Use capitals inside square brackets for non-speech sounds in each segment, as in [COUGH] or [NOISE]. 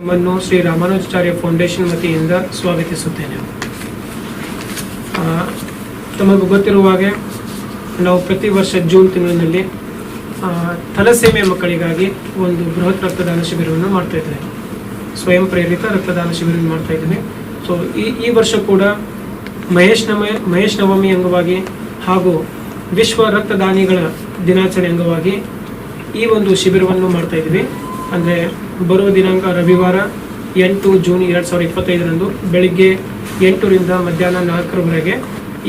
ನಮ್ಮನ್ನು ಶ್ರೀ ರಾಮಾನುಜಾಚಾರ್ಯ ಫೌಂಡೇಶನ್ ವತಿಯಿಂದ ಸ್ವಾಗತಿಸುತ್ತೇನೆ. ತಮಗೂ ಗೊತ್ತಿರುವ ಹಾಗೆ ನಾವು ಪ್ರತಿ ವರ್ಷ ಜೂನ್ ತಿಂಗಳಿನಲ್ಲಿ ತಲಸೀಮೆಯ ಮಕ್ಕಳಿಗಾಗಿ ಒಂದು ಬೃಹತ್ ರಕ್ತದಾನ ಶಿಬಿರವನ್ನು ಮಾಡ್ತಾ ಇದ್ದೇನೆ ಸ್ವಯಂ ಪ್ರೇರಿತ ರಕ್ತದಾನ ಶಿಬಿರವನ್ನು ಮಾಡ್ತಾ ಇದ್ದೇನೆ ಸೊ ಈ ಈ ವರ್ಷ ಕೂಡ ಮಹೇಶ್ ನಮ, ಮಹೇಶ್ ನವಮಿ ಅಂಗವಾಗಿ ಹಾಗೂ ವಿಶ್ವ ರಕ್ತದಾನಿಗಳ ದಿನಾಚರಣೆ ಅಂಗವಾಗಿ ಈ ಒಂದು ಶಿಬಿರವನ್ನು ಮಾಡ್ತಾ ಇದ್ದೀವಿ. ಅಂದರೆ ಬರುವ ದಿನಾಂಕ ರವಿವಾರ ಎಂಟು ಜೂನ್ ಎರಡು ಸಾವಿರದ ಇಪ್ಪತ್ತೈದರಂದು ಬೆಳಿಗ್ಗೆ ಎಂಟರಿಂದ ಮಧ್ಯಾಹ್ನ ನಾಲ್ಕರವರೆಗೆ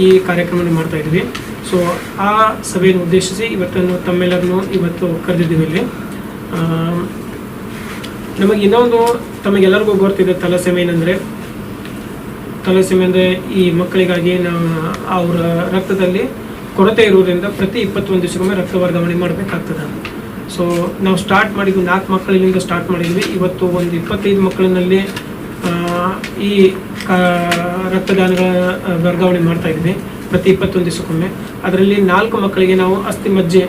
ಈ ಕಾರ್ಯಕ್ರಮವನ್ನು ಮಾಡ್ತಾ ಇದ್ವಿ. ಸೊ ಆ ಸಭೆಯನ್ನು ಉದ್ದೇಶಿಸಿ ಇವತ್ತನ್ನು ತಮ್ಮೆಲ್ಲರನ್ನು ಇವತ್ತು ಕರೆದಿದ್ದೀವಿ ಇಲ್ಲಿ. ನಮಗೆ ಇನ್ನೊಂದು ತಮಗೆಲ್ಲರಿಗೂ ಗೊತ್ತಿದೆ ತಲಸೆಮೆ ಏನಂದರೆ. ತಲಸೆಮೆ ಅಂದರೆ ಈ ಮಕ್ಕಳಿಗಾಗಿ ನಾವು ಅವರ ರಕ್ತದಲ್ಲಿ ಕೊರತೆ ಇರುವುದರಿಂದ ಪ್ರತಿ ಇಪ್ಪತ್ತೊಂದು ದಿವಸಕ್ಕೊಮ್ಮೆ ರಕ್ತ ವರ್ಗಾವಣೆ ಮಾಡಬೇಕಾಗ್ತದೆ. ಸೊ ನಾವು ಸ್ಟಾರ್ಟ್ ಮಾಡಿದ್ವಿ ನಾಲ್ಕು ಮಕ್ಕಳಿಂದ ಸ್ಟಾರ್ಟ್ ಮಾಡಿದ್ವಿ. ಇವತ್ತು ಒಂದು ಇಪ್ಪತ್ತೈದು ಮಕ್ಕಳಿನಲ್ಲಿ ಈ ರಕ್ತದಾನಗಳ ವರ್ಗಾವಣೆ ಮಾಡ್ತಾ ಇದ್ವಿ ಪ್ರತಿ ಇಪ್ಪತ್ತೊಂದು ದಿವಸಕ್ಕೊಮ್ಮೆ. ಅದರಲ್ಲಿ ನಾಲ್ಕು ಮಕ್ಕಳಿಗೆ ನಾವು ಅಸ್ಥಿ ಮಜ್ಜೆ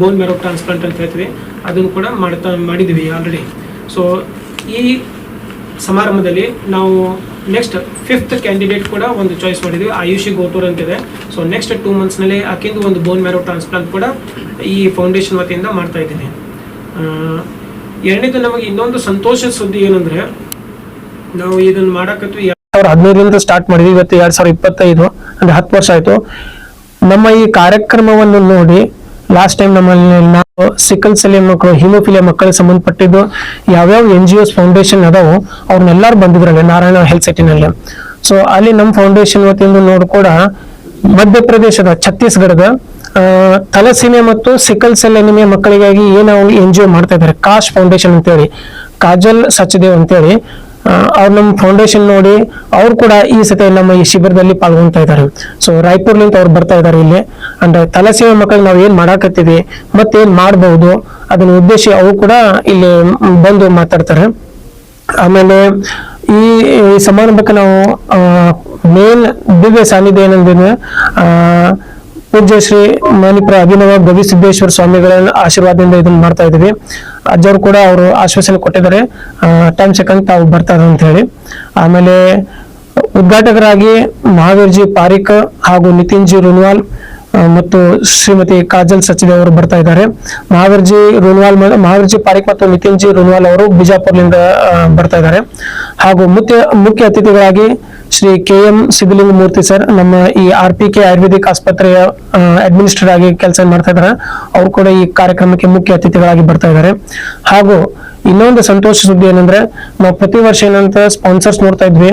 ಬೋನ್ ಮೆರೋ ಟ್ರಾನ್ಸ್ಪ್ಲಾಂಟ್ ಅಂತ ಹೇಳ್ತೀವಿ. ಅದನ್ನು ಕೂಡ ಮಾಡ್ತಾ ಮಾಡಿದ್ವಿ ಆಲ್ರೆಡಿ ಸೊ ಈ ಸಮಾರಂಭದಲ್ಲಿ ನಾವು ನೆಕ್ಸ್ಟ್ ಫಿಫ್ತ್ ಕ್ಯಾಂಡಿಡೇಟ್ ಕೂಡ ಒಂದು ಚಾಯ್ಸ್ ಮಾಡಿದ್ವಿ. ಆಯುಷಿ ಗೋಟೂರ್ ಅಂತಿದೆ. ಸೊ ನೆಕ್ಸ್ಟ್ ಟೂ ಮಂತ್ಸ್ನಲ್ಲಿ ಆಕಿಂದು ಒಂದು ಬೋನ್ ಮ್ಯಾರೋ ಟ್ರಾನ್ಸ್ಪ್ಲಾಂಟ್ ಕೂಡ ಈ ಫೌಂಡೇಶನ್ ವತಿಯಿಂದ ಮಾಡ್ತಾ ಇದ್ದೀನಿ. ಎರಡನೇದು ನಮಗೆ ಇನ್ನೊಂದು ಸಂತೋಷದ ಸುದ್ದಿ ಏನಂದ್ರೆ, ನಾವು ಇದನ್ನು ಮಾಡಕತ್ವಿ ಸಾವಿರದ ಹದಿನೈದರಿಂದ ಸ್ಟಾರ್ಟ್ ಮಾಡಿದ್ವಿ, ಇವತ್ತು ಎರಡ್ ಸಾವಿರದ ಇಪ್ಪತ್ತೈದು, ಅಂದ್ರೆ ಹತ್ತು ವರ್ಷ ಆಯ್ತು. ನಮ್ಮ ಈ ಕಾರ್ಯಕ್ರಮವನ್ನು ನೋಡಿ ಲಾಸ್ಟ್ ಟೈಮ್ ನಮ್ಮಲ್ಲಿ ನಾವು ಸಿಕಲ್ ಸೆಲೆ ಮಕ್ಕಳು ಹಿಮೋಫಿಲಿಯಾ ಮಕ್ಕಳಿಗೆ ಸಂಬಂಧಪಟ್ಟಿದ್ದು ಯಾವ್ಯಾವ ಎನ್ ಜಿ ಒಸ್ ಫೌಂಡೇಶನ್ ಅದಾವು ಅವ್ರನ್ನೆಲ್ಲರೂ ಬಂದಿದ್ರಲ್ಲಿ ನಾರಾಯಣ ಹೆಲ್ತ್ ಸಿಟಿನಲ್ಲಿ ಸೊ ಅಲ್ಲಿ ನಮ್ಮ ಫೌಂಡೇಶನ್ ವತಿಯಿಂದ ನೋಡಿ ಕೂಡ ಮಧ್ಯಪ್ರದೇಶದ ಛತ್ತೀಸ್ಗಢದ ತಲಸೀಮೆ ಮತ್ತು ಸಿಕಲ್ ಸೆಲ್ ಎನಿಮೆ ಮಕ್ಕಳಿಗಾಗಿ ಏನು ಎನ್ ಜಿ ಒ ಮಾಡ್ತಾ ಇದ್ದಾರೆ? ಕಾಶ್ ಫೌಂಡೇಶನ್ ಅಂತೇಳಿ, ಕಾಜಲ್ ಸಚ್ದೇವ್ ಅಂತೇಳಿ ಅವ್ರು ನಮ್ಮ ಫೌಂಡೇಶನ್ ನೋಡಿ ಅವ್ರು ಕೂಡ ಈ ಸತಿ ನಮ್ಮ ಈ ಶಿಬಿರದಲ್ಲಿ ಪಾಲ್ಗೊಂತಾ ಇದ್ದಾರೆ. ಸೊ ರಾಯಪುರ್ಲಿಂದ ಅವ್ರು ಬರ್ತಾ ಇದ್ದಾರೆ ಇಲ್ಲಿ. ಅಂದ್ರೆ ತಲಸೇವೆ ಮಕ್ಕಳಿಗೆ ನಾವು ಏನ್ ಮಾಡಾಕತ್ತೀವಿ ಮತ್ತೇನ್ ಮಾಡಬಹುದು ಅದನ್ನ ಉದ್ದೇಶಿ ಅವ್ರು ಕೂಡ ಇಲ್ಲಿ ಬಂದು ಮಾತಾಡ್ತಾರೆ. ಆಮೇಲೆ ಈ ಈ ಸಮಾರಂಭಕ್ಕೆ ನಾವು ಮೇನ್ ದಿವ್ಯ ಸಾನ್ನಿಧ್ಯ ಏನಂದ್ರೆ ಪೂಜ್ಯ ಶ್ರೀ ಮಣಿಪುರ ಅಭಿನವ ಗವಿಸಿದ್ದೇಶ್ವರ ಸ್ವಾಮಿಗಳ ಆಶೀರ್ವಾದದಿಂದ ಇದನ್ನ ಮಾಡ್ತಾ ಇದೀವಿ ಅಜ್ಜವ್ರು ಕೂಡ ಅವರು ಆಶ್ವಾಸನೆ ಕೊಟ್ಟಿದ್ದಾರೆ. ಟೈಮ್ ಸೆಕೆಂಡ್ ತಾವು ಬರ್ತಾರೆ ಅಂತ ಹೇಳಿ. ಆಮೇಲೆ ಉದ್ಘಾಟಕರಾಗಿ ಮಹಾವೀರ್ಜಿ ಪಾರಿಕ್ ಹಾಗೂ ನಿತಿನ್ ಜಿ ರುನ್ವಾಲ್ ಮತ್ತು ಶ್ರೀಮತಿ ಕಾಜಲ್ ಸಚಿವ ಅವರು ಬರ್ತಾ ಇದ್ದಾರೆ. ಮಹಾವೀರ್ಜಿ ರುನ್ವಾಲ್ ಮಹಾವೀರ್ಜಿ ಪಾರಿಕ್ ಮತ್ತು ನಿತಿನ್ ಜಿ ರುನ್ವಾಲ್ ಅವರು ಬಿಜಾಪುರ್ನಿಂದ ಬರ್ತಾ ಇದ್ದಾರೆ. ಹಾಗೂ ಮುಖ್ಯ ಮುಖ್ಯ ಅತಿಥಿಗಳಾಗಿ Shri K M Siddalinga Murthy sir, ನಮ್ಮ ಈ ಆರ್ ಪಿ ಕೆ ಆಯುರ್ವೇದಿಕ್ ಆಸ್ಪತ್ರೆಯ ಅಡ್ಮಿನಿಸ್ಟ್ರೇಟರ್ ಆಗಿ ಕೆಲಸ ಮಾಡ್ತಾ ಇದ್ದಾರೆ ಅವರು ಕೂಡ ಈ ಕಾರ್ಯಕ್ರಮಕ್ಕೆ ಮುಖ್ಯ ಅತಿಥಿಗಳಾಗಿ ಬರ್ತಾ ಇದ್ದಾರೆ ಹಾಗೂ ಇನ್ನೊಂದು ಸಂತೋಷ ಸುದ್ದಿ ಏನಂದ್ರೆ, ನಾವು ಪ್ರತಿ ವರ್ಷ ಏನಂತ ಸ್ಪಾನ್ಸರ್ಸ್ ನೋಡ್ತಾ ಇದ್ವಿ.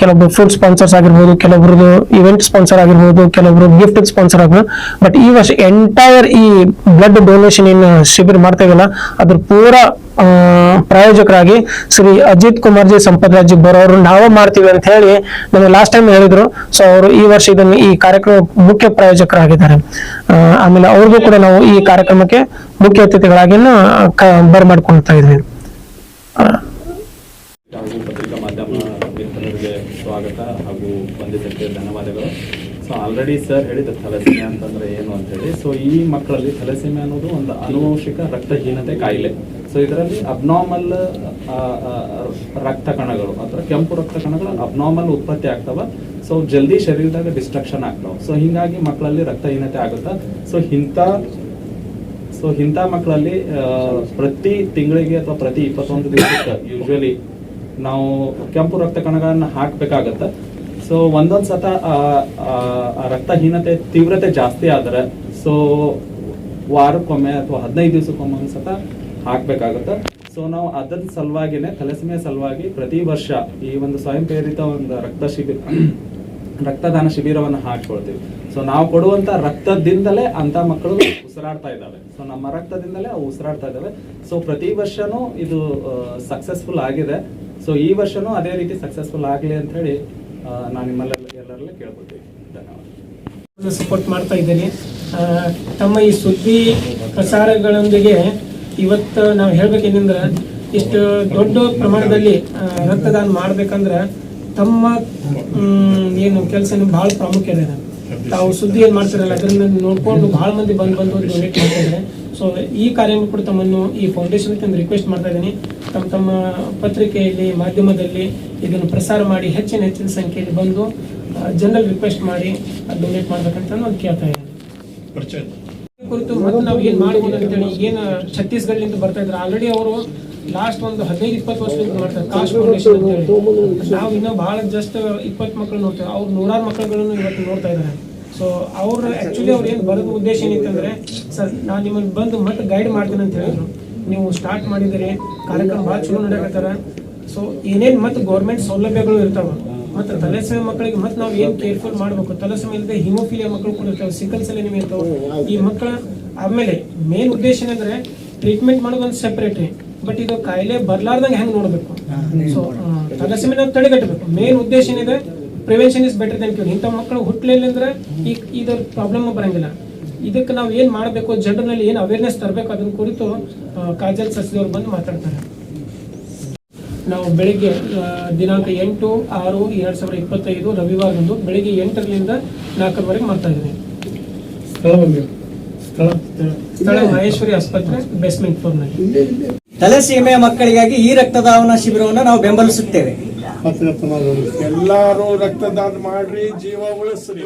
ಕೆಲವೊಬ್ಬರು ಫುಡ್ ಸ್ಪಾನ್ಸರ್ಸ್ ಆಗಿರ್ಬೋದು, ಕೆಲವೊಬ್ರದ್ದು ಇವೆಂಟ್ ಸ್ಪಾನ್ಸರ್ ಆಗಿರ್ಬೋದು, ಕೆಲವೊಬ್ರು ಗಿಫ್ಟ್ ಸ್ಪಾನ್ಸರ್ ಆಗಿರ್ಬೋದು ಬಟ್ ಈ ವರ್ಷ ಎಂಟೈರ್ ಈ ಬ್ಲಡ್ ಡೊನೇಷನ್ ಏನು ಶಿಬಿರ ಮಾಡ್ತಾ ಇದಲ್ಲ. ಅದ್ರ ಪೂರ ಪ್ರಾಯೋಜಕರಾಗಿ ಶ್ರೀ ಅಜಿತ್ ಕುಮಾರ್ ಜಿ ಸಂಪತ್ ರಾಜ್ ಬರೋರು ನಾವೇ ಮಾಡ್ತೀವಿ ಅಂತ ಹೇಳಿ ನಮಗೆ ಲಾಸ್ಟ್ ಟೈಮ್ ಹೇಳಿದ್ರು. ಸೊ ಅವರು ಈ ವರ್ಷ ಇದನ್ನು ಈ ಕಾರ್ಯಕ್ರಮ ಮುಖ್ಯ ಪ್ರಾಯೋಜಕರಾಗಿದ್ದಾರೆ. ಆಮೇಲೆ ಅವ್ರಿಗೂ ಕೂಡ ನಾವು ಈ ಕಾರ್ಯಕ್ರಮಕ್ಕೆ ಮುಖ್ಯ ಅತಿಥಿಗಳಾಗಿ ಬರ್ಮಾಡ್ಕೊಳ್ತಾ ಇದ್ವಿ. ಪತ್ರಿಕಾ ಮಾಧ್ಯಮ ಸ್ವಾಗತ ಹಾಗೂ ಬಂದಿದ್ದಕ್ಕೆ ಧನ್ಯವಾದಗಳು. ಸೊ ಆಲ್ರೆಡಿ ಸರ್ ಹೇಳಿದ ಥಲಸೀಮಿಯಾ ಅಂತಂದ್ರೆ ಏನು ಅಂತ ಹೇಳಿ. ಸೊ ಈ ಮಕ್ಕಳಲ್ಲಿ ಥಲಸೀಮಿಯಾ ಅನ್ನೋದು ಒಂದು ಅನುವಂಶಿಕ ರಕ್ತಹೀನತೆ ಕಾಯಿಲೆ. ಸೊ ಇದರಲ್ಲಿ ಅಬ್ನಾರ್ಮಲ್ ರಕ್ತ ಕಣಗಳು, ಅಥವಾ ಕೆಂಪು ರಕ್ತ ಕಣಗಳು ಅಬ್ನಾರ್ಮಲ್ ಉತ್ಪತ್ತಿ ಆಗ್ತಾವ. ಸೊ ಜಲ್ದಿ ಶರೀರದಾಗ ಡಿಸ್ಟ್ರಕ್ಷನ್ ಆಗ್ತಾವ. ಸೊ ಹಿಂಗಾಗಿ ಮಕ್ಕಳಲ್ಲಿ ರಕ್ತಹೀನತೆ ಆಗುತ್ತೆ? ಸೊ ಇಂಥ ಸೊ ಇಂಥ ಮಕ್ಕಳಲ್ಲಿ ಪ್ರತಿ ತಿಂಗಳಿಗೆ ಅಥವಾ ಪ್ರತಿ ಇಪ್ಪತ್ತೊಂದು ದಿವಸಕ್ಕೆ ಯೂಶ್ವಲಿ ನಾವು ಕೆಂಪು ರಕ್ತ ಕಣಗಳನ್ನು ಹಾಕ್ಬೇಕಾಗತ್ತೆ? ಸೊ ಒಂದೊಂದ್ ಸತ ರಕ್ತಹೀನತೆ ತೀವ್ರತೆ ಜಾಸ್ತಿ ಆದ್ರೆ ಸೊ ವಾರಕ್ಕೊಮ್ಮೆ ಅಥವಾ ಹದಿನೈದು ದಿವಸಕ್ಕೊಮ್ಮೆ ಸತ ಹಾಕ್ಬೇಕಾಗುತ್ತೆ. ಸೊ ನಾವು ಅದರ ಸಲುವಾಗಿನೇ, ತಲೆಸಮಯ ಸಲುವಾಗಿ ಪ್ರತಿ ವರ್ಷ ಈ ಒಂದು ಸ್ವಯಂ ಪ್ರೇರಿತ ಒಂದು ರಕ್ತ ಶಿಬಿರ, [CLEARS THROAT] ರಕ್ತದಾನ ಶಿಬಿರವನ್ನು ಹಾಕ್ಕೊಳ್ತೀವಿ. ಸೊ ನಾವು ಕೊಡುವಂತ ರಕ್ತದಿಂದಲೇ ಅಂತ ಮಕ್ಕಳು ಉಸಿರಾಡ್ತಾ ಇದ್ದಾವೆ. ಸೊ ನಮ್ಮ ರಕ್ತದಿಂದಲೇ ಅವು ಉಸಿರಾಡ್ತಾ ಇದ್ದಾವೆ. ಸೊ ಪ್ರತಿ ವರ್ಷನೂ ಇದು ಸಕ್ಸಸ್ಫುಲ್ ಆಗಿದೆ. ಸೊ ಈ ವರ್ಷನೂ ಅದೇ ರೀತಿ ಸಕ್ಸಸ್ಫುಲ್ ಆಗಲಿ ಅಂತ ಹೇಳಿ ನಾನು ನಿಮ್ಮಲ್ಲೆಲ್ಲ ಎಲ್ಲರಲ್ಲೇ ಕೇಳ್ಕೊಳ್ತೀನಿ. ಧನ್ಯವಾದ. ಸಪೋರ್ಟ್ ಮಾಡ್ತಾ ಇದ್ದೀನಿ. ತಮ್ಮ ಈ ಸುದ್ದಿ ಪ್ರಸಾರಗಳೊಂದಿಗೆ ಇವತ್ತು ನಾವು ಹೇಳ್ಬೇಕೇನೆಂದ್ರೆ, ಇಷ್ಟು ದೊಡ್ಡ ಪ್ರಮಾಣದಲ್ಲಿ ರಕ್ತದಾನ ಮಾಡ್ಬೇಕಂದ್ರೆ ತಮ್ಮ ಏನು ಕೆಲಸ ಬಹಳ ಪ್ರಾಮುಖ್ಯತೆ ಇದೆ ತಾವು ಸುದ್ದಿ ಏನು ಮಾಡ್ತಿರಲ್ಲ, ಅದನ್ನ ನೋಡ್ಕೊಂಡು ಬಹಳ ಮಂದಿ ಬಂದು ಬಂದು ಡೊನೇಟ್ ಮಾಡ್ತಾ ಇದ್ದಾರೆ ಸೊ ಈ ಕಾರ್ಯ ಕೂಡ ತಮ್ಮನ್ನು ಈ ಫೌಂಡೇಶನ್ ರಿಕ್ವೆಸ್ಟ್ ಮಾಡ್ತಾ ಇದ್ದೀನಿ. ತಮ್ಮ ತಮ್ಮ ಪತ್ರಿಕೆಯಲ್ಲಿ ಮಾಧ್ಯಮದಲ್ಲಿ ಇದನ್ನು ಪ್ರಸಾರ ಮಾಡಿ ಹೆಚ್ಚಿನ ಹೆಚ್ಚಿನ ಸಂಖ್ಯೆಯಲ್ಲಿ ಬಂದು ಜನರಲ್ ರಿಕ್ವೆಸ್ಟ್ ಮಾಡಿ ಡೊನೇಟ್ ಮಾಡ್ಬೇಕಂತ ಒಂದು ಕೇಳ್ತಾ ಇದ್ದೀನಿ. ಕುರಿತು ಮತ್ತೆ ನಾವು ಏನ್ ಮಾಡ್ಬೋದು ಅಂತೇಳಿ ಏನು ಛತ್ತೀಸ್ಗಢದಿಂದ ಬರ್ತಾ ಇದ್ರು. ಆಲ್ರೆಡಿ ಅವರು ಲಾಸ್ಟ್ ಒಂದು ಹದಿನೈದು ಇಪ್ಪತ್ತು ವರ್ಷದಿಂದ ಮಾಡ್ತಾರೆ ಕಾಸ್ಟ್ ಫೌಂಡೇಶನ್ ಅಂತೇಳಿ. ನಾವು ಇನ್ನೂ ಬಹಳ ಜಸ್ಟ್ ಇಪ್ಪತ್ತು ಮಕ್ಕಳು ನೋಡ್ತೇವೆ. ಅವ್ರು ನೂರಾರು ಮಕ್ಕಳುಗಳನ್ನು ಇವತ್ತು ನೋಡ್ತಾ ಇದ್ದಾರೆ. ಸೊ ಅವ್ರು ಆಕ್ಚುಲಿ ಅವ್ರು ಏನು ಬರೋದು ಉದ್ದೇಶ ಏನಿತ್ತಂದ್ರೆ ಸರ್ ನಾನು ನಿಮ್ಮನ್ನು ಬಂದು ಮತ್ತೆ ಗೈಡ್ ಮಾಡ್ತೀನಿ ಅಂತ ಹೇಳಿದ್ರು. ನೀವು ಸ್ಟಾರ್ಟ್ ಮಾಡಿದಿರಿ ಕಾರ್ಯಕ್ರಮ ಭಾಳ ಚಲೋ ನಡೆಯಕತ್ತಾರ. ಸೊ ಏನೇನು ಮತ್ತೆ ಗೌರ್ಮೆಂಟ್ ಸೌಲಭ್ಯಗಳು ಇರ್ತಾವ, ಮತ್ತೆ ತಲೆಸಮೆ ಮಕ್ಕಳಿಗೆ ಮತ್ತೆ ನಾವು ಏನು ಕೇರ್ಫುಲ್ ಮಾಡಬೇಕು, ತಲೆಸಮೆ ಇಲ್ಲದೆ ಹಿಮೋಫಿಲಿಯಾ ಮಕ್ಕಳು ಕೂಡ ಇರ್ತಾವೆ ಸಿಕಲ್ ಸೆಲ್ ನಿಮಗೆ ಇರ್ತಾವೆ. ಈ ಮಕ್ಕಳ ಆಮೇಲೆ ಮೇನ್ ಉದ್ದೇಶ ಏನಂದ್ರೆ ಟ್ರೀಟ್ಮೆಂಟ್ ಮಾಡೋದು ಒಂದು ಸೆಪರೇಟ್ ಬಟ್ ಇದು ಕಾಯಿಲೆ ಬರ್ಲಾರ್ದಂಗೆ ಹೆಂಗೆ ನೋಡಬೇಕು? ಸೊ ತಲೆಸಮಿನ ತಡೆಗಟ್ಟಬೇಕು. ಮೇನ್ ಉದ್ದೇಶ ಏನಿದೆ prevention is better than cure ಇಂಥ ಮಕ್ಕಳು ಹುಟ್ಟಲಿಲ್ಲ ಅಂದ್ರೆ ಈ ಇದ್ರ ಪ್ರಾಬ್ಲಮ್ ಬರಂಗಿಲ್ಲ. ಇದಕ್ಕೆ ನಾವು ಏನ್ ಮಾಡಬೇಕು? ಜನರಲ್ಲಿ ಏನು ಅವೇರ್ನೆಸ್ ತರಬೇಕು? ಅದನ್ನ ಕುರಿತು ಕಾಜಲ್ ಸಸಿದವ್ರು ಬಂದು ಮಾತಾಡ್ತಾರೆ. ನಾವು ಬೆಳಿಗ್ಗೆ ದಿನಾಂಕ ಎಂಟು ಆರು ಎರಡ್ ಸಾವಿರದ ಇಪ್ಪತ್ತೈದು ರವಿವಾರದಂದು ಬೆಳಿಗ್ಗೆ ಎಂಟರಿಂದ ನಾಲ್ಕರವರೆಗೆ ಮಾಡ್ತಾ ಇದ್ದೀನಿ. ಸ್ಥಳ ಮಹೇಶ್ವರಿ ಆಸ್ಪತ್ರೆ ಬೇಸ್ಮೆಂಟ್ ತಲೆ ತಲೆಸೀಮೆಯ ಮಕ್ಕಳಿಗಾಗಿ ಈ ರಕ್ತದಾನ ಶಿಬಿರವನ್ನು ನಾವು ಬೆಂಬಲಿಸುತ್ತೇವೆ. ಎಲ್ಲರೂ ರಕ್ತದಾನ ಮಾಡ್ರಿ ಜೀವ ಉಳಿಸ್ರಿ.